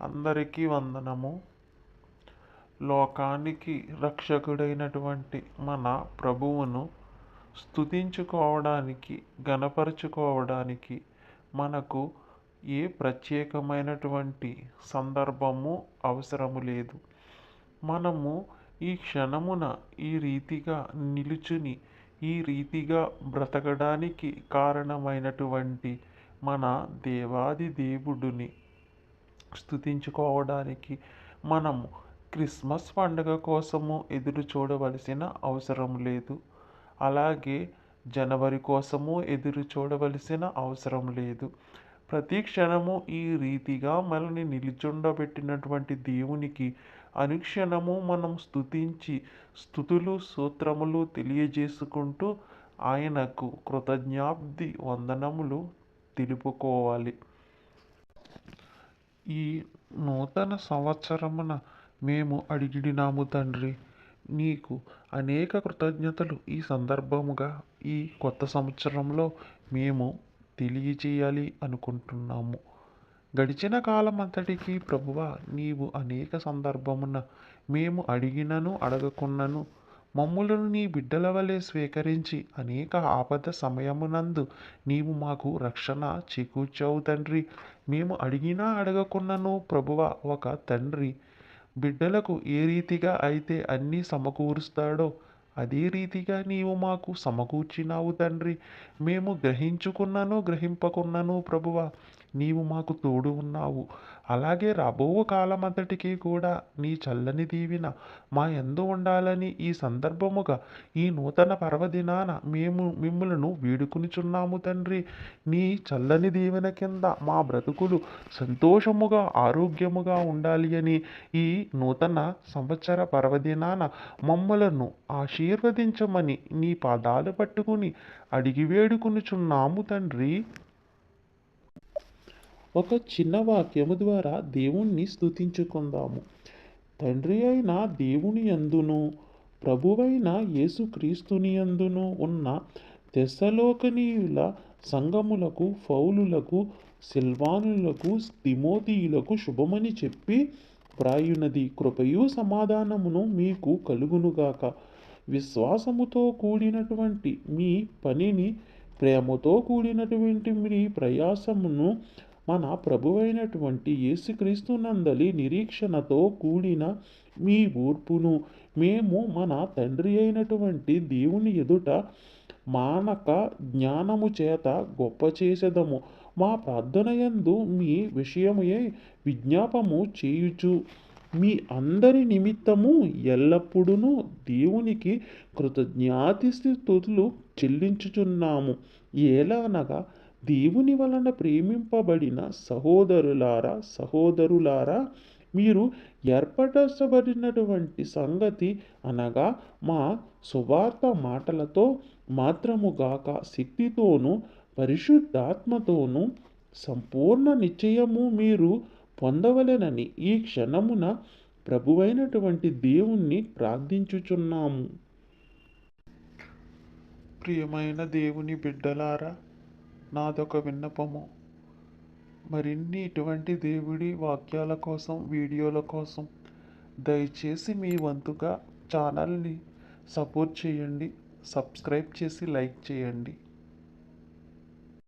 అందరికీ వందనము. లోకానికి రక్షకుడైనటువంటి మన ప్రభువును స్తుతించుకోవడానికి గణపరుచుకోవడానికి మనకు ఏ ప్రత్యేకమైనటువంటి సందర్భము అవసరము లేదు. మనము ఈ క్షణమున ఈ రీతిగా నిలుచుని ఈ రీతిగా బ్రతకడానికి కారణమైనటువంటి మన దేవాది దేవుడిని స్థుతించుకోవడానికి మనము క్రిస్మస్ పండుగ కోసము ఎదురు చూడవలసిన అవసరం లేదు. అలాగే జనవరి కోసము ఎదురు చూడవలసిన అవసరం లేదు. ప్రతి క్షణము ఈ రీతిగా మనల్ని నిలిచుండబెట్టినటువంటి దేవునికి అనుక్షణము మనం స్థుతించి స్థుతులు సూత్రములు తెలియజేసుకుంటూ ఆయనకు కృతజ్ఞాబ్ది వందనములు తెలుపుకోవాలి. ఈ నూతన సంవత్సరమున మేము అడిగినాము తండ్రి. నీకు అనేక కృతజ్ఞతలు. ఈ సందర్భముగా ఈ కొత్త సంవత్సరంలో మేము తెలియజేయాలి అనుకుంటున్నాము. గడిచిన కాలం అంతటికి ప్రభువ నీవు అనేక సందర్భమున మేము అడిగినను అడగకున్నను మమ్ములను నీ బిడ్డల వలె స్వీకరించి అనేక ఆపద సమయమునందు నీవు మాకు రక్షణ చేకూర్చావు తండ్రి. మేము అడిగినా అడగకున్నను ప్రభువ ఒక తండ్రి. బిడ్డలకు ఏ రీతిగా అయితే అన్నీ సమకూరుస్తాడో అదే రీతిగా నీవు మాకు సమకూర్చినావు తండ్రి. మేము గ్రహించుకున్నాను గ్రహింపకున్నాను ప్రభువ. నీవు మాకు తోడు ఉన్నావు. అలాగే రాబో కాలమంతటికీ కూడా నీ చల్లని దీవిన మా ఎందు ఉండాలని ఈ సందర్భముగా ఈ నూతన పర్వదినాన మేము మిమ్మలను వేడుకునిచున్నాము తండ్రి. నీ చల్లని దీవెన కింద మా బ్రతుకులు సంతోషముగా ఆరోగ్యముగా ఉండాలి అని ఈ నూతన సంవత్సర పర్వదినాన మమ్మలను ఆశీర్వదించమని నీ పాదాలు పట్టుకుని అడిగి వేడుకునిచున్నాము తండ్రి. ఒక చిన్న వాక్యము ద్వారా దేవుణ్ణి స్తుతించుకుందాము. తండ్రి అయిన దేవుని అందును ప్రభువైన యేసుక్రీస్తుని అందును ఉన్న తెస్సలోకనీయుల సంగములకు ఫౌలులకు సిల్వానులకు తిమోతియులకు శుభమని చెప్పి ప్రాయునది కృపయు సమాధానమును మీకు కలుగునుగాక. విశ్వాసముతో కూడినటువంటి మీ పనిని ప్రేమతో కూడినటువంటి మీ ప్రయాసమును మన ప్రభువైనటువంటి యేసుక్రీస్తు నందలి నిరీక్షణతో కూడిన మీ ఓర్పును మేము మన తండ్రి అయినటువంటి దేవుని ఎదుట మానక జ్ఞానము చేత గొప్ప చేసేదము. మా ప్రార్థనయందు మీ విషయముయే విజ్ఞాపము చేయుచు. మీ అందరి నిమిత్తము ఎల్లప్పుడూ దేవునికి కృతజ్ఞాతిస్థుతులు చెల్లించుచున్నాము. ఎలానగా దేవుని వలన ప్రేమింపబడిన సహోదరులారా సహోదరులారా మీరు ఏర్పడబడినటువంటి సంగతి అనగా మా సువార్త మాటలతో మాత్రముగాక శక్తితోనూ పరిశుద్ధాత్మతోనూ సంపూర్ణ నిశ్చయము మీరు పొందవలెనని ఈ క్షణమున ప్రభువైనటువంటి దేవుణ్ణి ప్రార్థించుచున్నాము. ప్రియమైన దేవుని బిడ్డలారా నాదొక విన్నపము. మరిన్ని ఇటువంటి దేవుడి వాక్యాల కోసం వీడియోల కోసం దయచేసి మీ వంతుగా ఛానల్ని సపోర్ట్ చేయండి. సబ్స్క్రైబ్ చేసి లైక్ చేయండి.